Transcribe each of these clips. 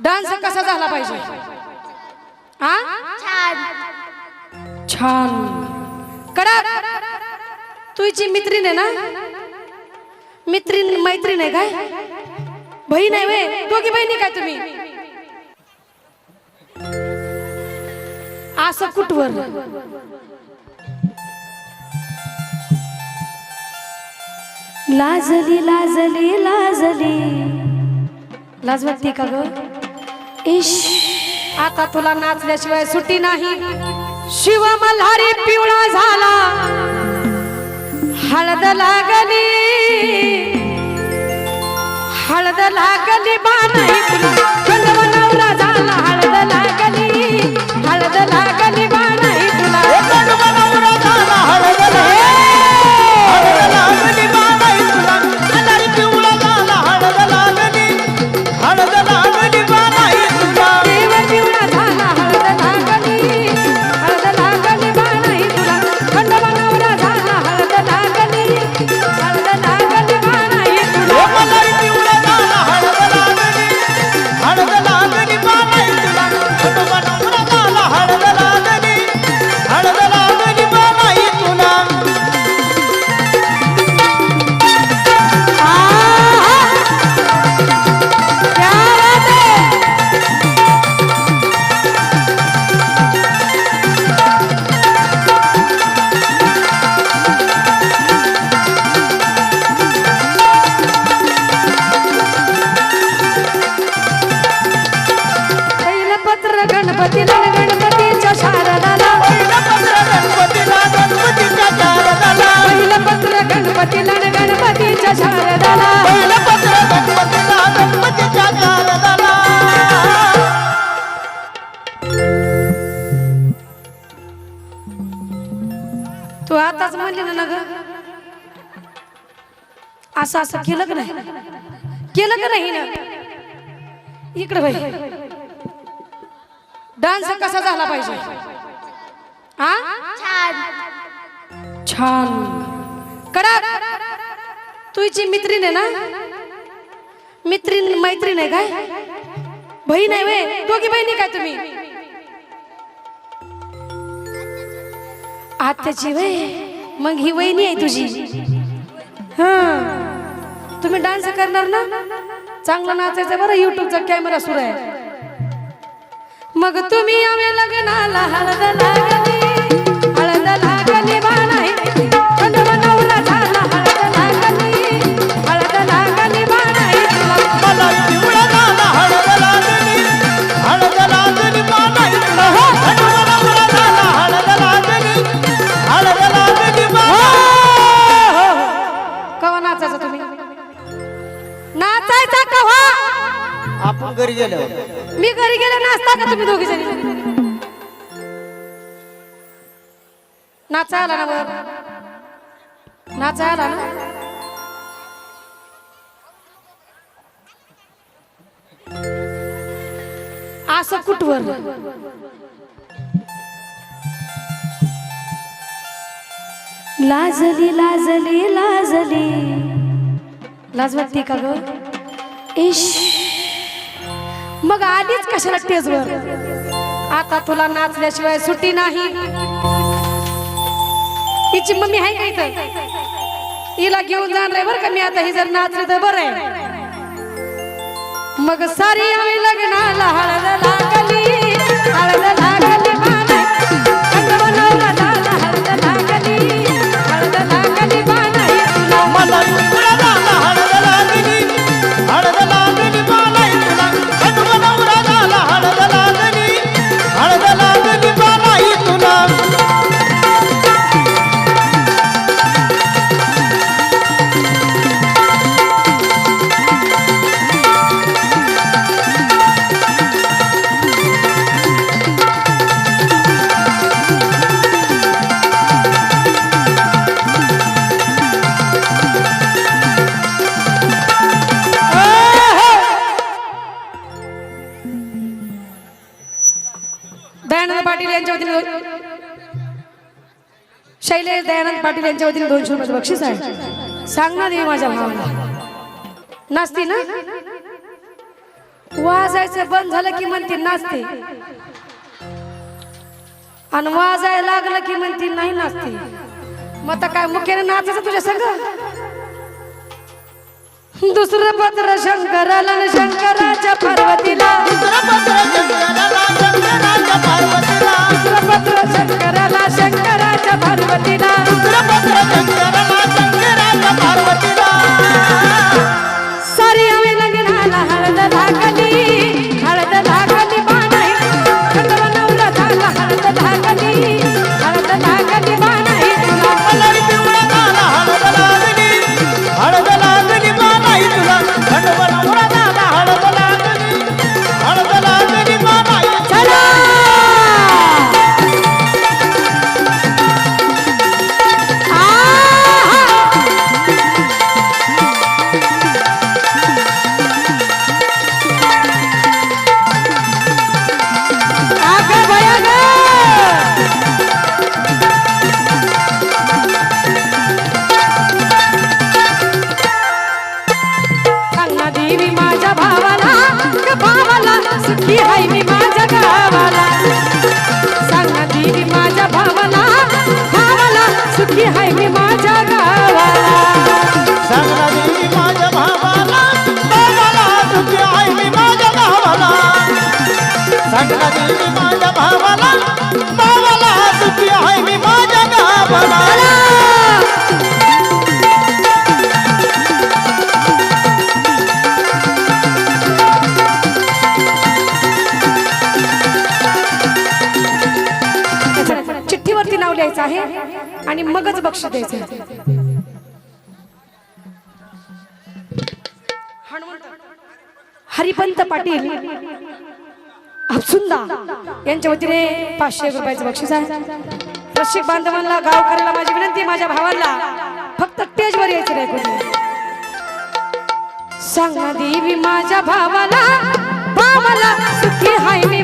Dance कसा झाला पाहिजे? हा छान. छान. कडक तुझी मित्रीण आहे ना? मित्रीण मैत्रीण आहे काय? बहीण आहे वे दोघी बहिणी काय तुम्ही? असं कुठवर? लाजली लाजली लाजली. लाज वाटते का ग? इश आता तुला नाचल्याशिवाय सुट्टी नाही. शिव मल्हारी पिवळा झाला. हळद लागली. हळद लागली बाणाई गणपतीला गणपतीच्या शारदाला. पहिलं पत्र गणपतीला गणपतीच्या शारदाला. तू आताच म्हणली ना ग असं असं केलं का नाही? केलं का नाही ना? इकडे भाई डान्स कसा झाला पाहिजे? हा छान. छान. कडक तुझी मित्रीण आहे ना? मित्रीण मैत्रीण आहे काय? बहीण आहे वे दोघी बहिणी काय तुम्ही? आत्याची वे मग ही वहिनी आहे तुझी. हा. तुम्ही डान्स करणार ना? चांगलं नाचायचं बरं युट्यूबचा कॅमेरा सुरू आहे. मग तुम्ही आम्ही लग्नाला हळद लागली. नाचता का तुम्ही दोघी जणी? नाचा आला ना बर. नाचा आला ना? असं कुठवर? लाजली लाजली लाजली. लाज वाटते का ग? इश मग आलीच कशाला स्टेजवर आता तुला नाचल्याशिवाय सुट्टी नाही. तिची मम्मी आहे का इथं? हिला घेऊन जाणार बरं का मी आता ही जर नाचली तर बरं आहे मग सारी आम्ही लग्नाला हळदला दयानंद पाटील यांच्या वतीने शैलेश दयानंद पाटील यांच्या वतीने दोनशे रुपयाचं बक्षीस आहे. सांग ना देवी माझ्या भावाला. नाचती ना? वाजायचं बंद झालं की म्हणते नाचते. आणि वाजायला लागलं की म्हणते नाही नाचते. मग आता काय मुख्याने नाचायचं तुझ्या संग? दुसरं पत्र शंकराला शंकराच्या पार्वतीला. दुसरं पत्र शंकराला पार्वतीला. करायचं आहे आणि मगच बक्षीस द्यायचं हरिपंत पाटील अपसुंदा यांच्या वतीने पाचशे रुपयाचं बक्षीस आहे. रसिक बांधवांना गावकऱ्याला माझी विनंती माझ्या भावांना फक्त स्टेजवर यायचं नाही कोणी. सांगा देवी माझ्या भावाला भावाला सुखी हाय मी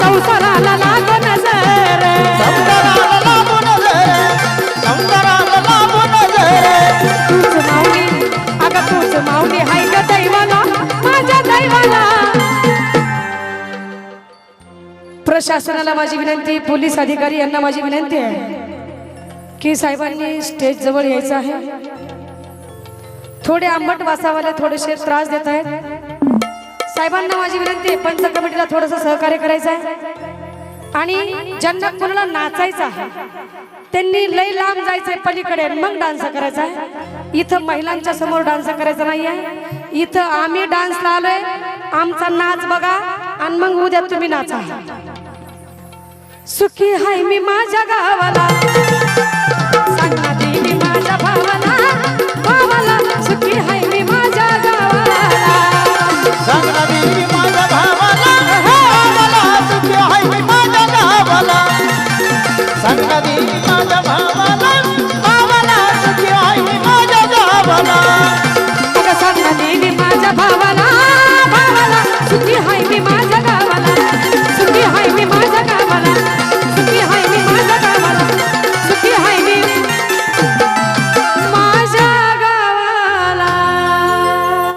संसाराला लागो नजर संसाराला तूच माऊली अगं तूच माऊली हाय ग दैवाला माझ्या दैवाला प्रशासनाला माझी विनंती पोलीस अधिकारी यांना माझी विनंती आहे की साहेबांनी स्टेज जवळ यायचं आहे. थोडे आंबट वासावाले थोडेसे त्रास देत आहेत. साहेबांना माझी विनंती आहे पंच कमिटीला थोडस सहकार्य करायचं आहे आणि ज्यांना कोणाला नाचायचं आहे त्यांनी लय लांब जायचंय पलीकडे मग डान्स करायचा आहे. इथं महिलांच्या समोर डान्स करायचा नाही आहे इथं आम्ही डान्सला आलोय. आमचा नाच बघा आणि मग उद्या तुम्ही नाचा. सुखी हाय मी माझ्या गावाला.